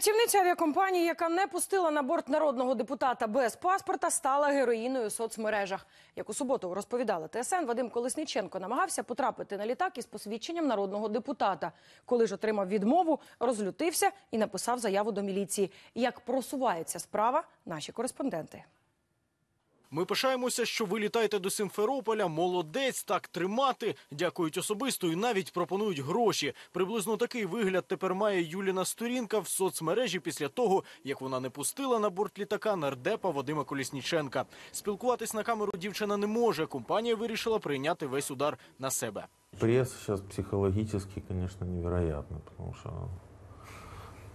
Працівниця авіакомпанії, яка не пустила на борт народного депутата без паспорта, стала героїною в соцмережах. Як у суботу розповідала ТСН, Вадим Колесніченко намагався потрапити на літак із посвідченням народного депутата. Коли ж отримав відмову, розлютився і написав заяву до міліції. Як просувається справа, наші кореспонденти. Ми пишаємося, що ви літаєте до Симферополя. Молодець, так тримати. Дякують особисто і навіть пропонують гроші. Приблизно такий вигляд тепер має Юліна сторінка в соцмережі після того, як вона не пустила на борт літака нардепа Вадима Колісніченка. Спілкуватись на камеру дівчина не може. Компанія вирішила прийняти весь удар на себе. Пресс сейчас психологически, конечно, невероятно, что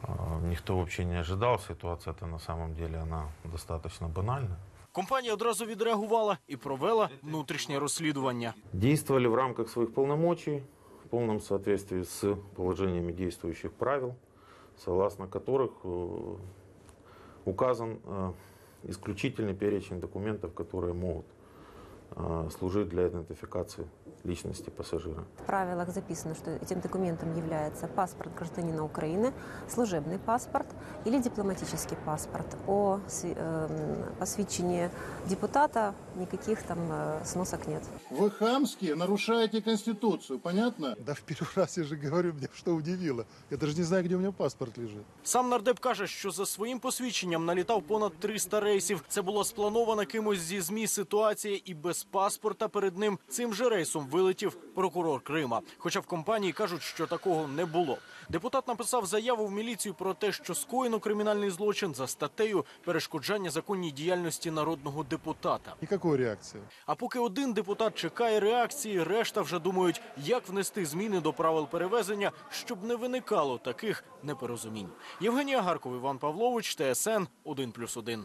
а, никто вообще не ожидал. Ситуация-то на самом деле она достаточно банальна. Компанія одразу відреагувала і провела внутрішнє розслідування. Действовали в рамках своих полномочий, в полном соответствии с положениями действующих правил, согласно которых э, указан э, исключительный перечень документов, которые могут э, служить для идентификации личности пассажира. В правилах записано, что этим документом является паспорт гражданина Украины, служебный паспорт или дипломатический паспорт. О сви- эм, посвящении депутата никаких там э, сносок нет. Вы хамски нарушаете Конституцию, понятно? Да в первый раз я же говорю, меня что удивило. Я даже не знаю, где у меня паспорт лежит. Сам нардеп каже, що за своїм посвідченням налітав понад 300 рейсів. Це була спланована кимось зі змі ситуація, і без паспорта перед ним цим же рейсом вилетів прокурор Крима. Хоча в компанії кажуть, що такого не було. Депутат написав заяву в міліцію про те, що скоєно кримінальний злочин за статтею перешкоджання законній діяльності народного депутата. Никакой реакції. А поки один депутат чекає реакції, решта вже думають, як внести зміни до правил перевезення, щоб не виникало таких непорозумінь. Євгенія Гарков, Іван Павлович, ТСН 1+,1.